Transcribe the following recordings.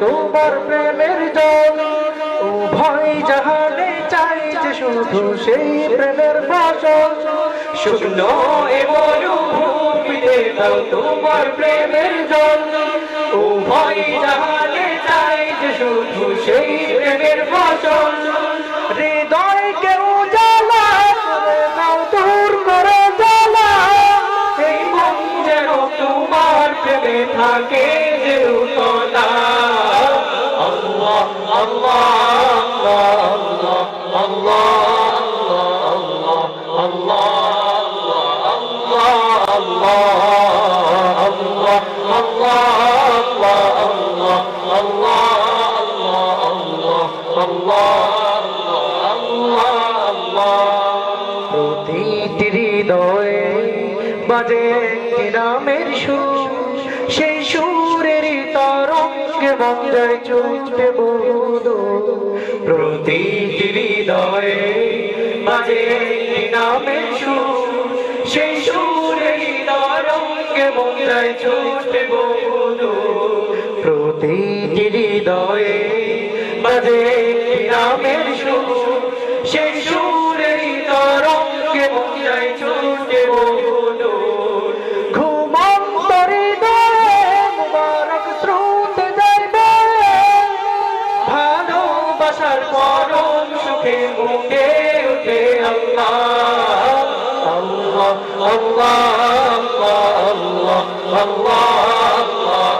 তোমার প্রেমের জল। উভয় জাহানে চাই যে শুধু সেই প্রেমের ফসল। শুকনো এ মরুভূমিতে দাও তোমার প্রেমের জল। উভয় জাহানে চাই যে শুধু সেই প্রেমের ফসল। যেন থাকে যে উতলা Allah বাজে নামের সুর, সেই সুরের তরঙ্গে বঙ্গায় চুটে বধু। প্রতিটি হৃদয়ে বাজে নামের সুর, সেই সুরের তরঙ্গে বঙ্গায় চুটে বধু। প্রতিটি হৃদয়ে ভালোবাসার পরম সুখে মুখে উঠে আল্লাহ আল্লাহ আল্লাহ আল্লাহ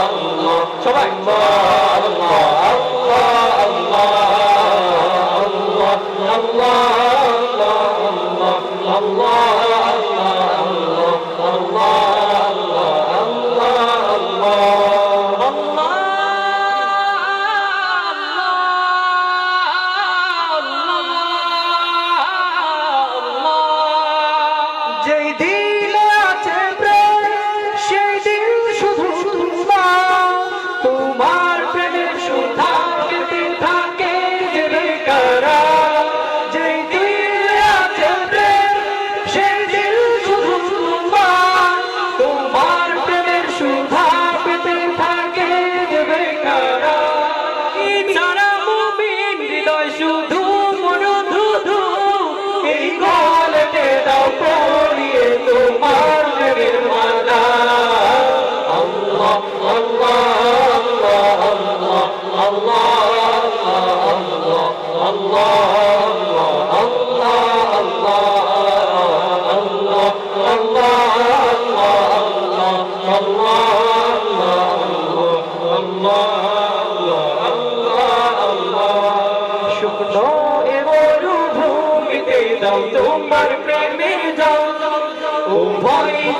আল্লাহ সবাই আল্লাহ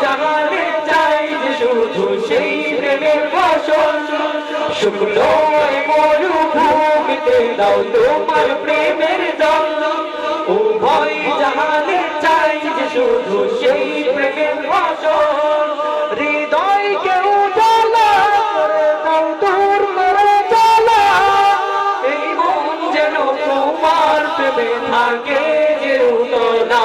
জাহানে চাই যে শুধু সেই প্রেমের ফসল শুকনো মরুভূমিতে দাও তোমার প্রেমের জল। উভয় জাহানে চাই যে শুধু সেই প্রেমের ফসল হৃদয় কেউ জ্বালা করে দাও দূর করে জ্বালা। এই মন যেন তোমার প্রেমে থাকে যে উতলা।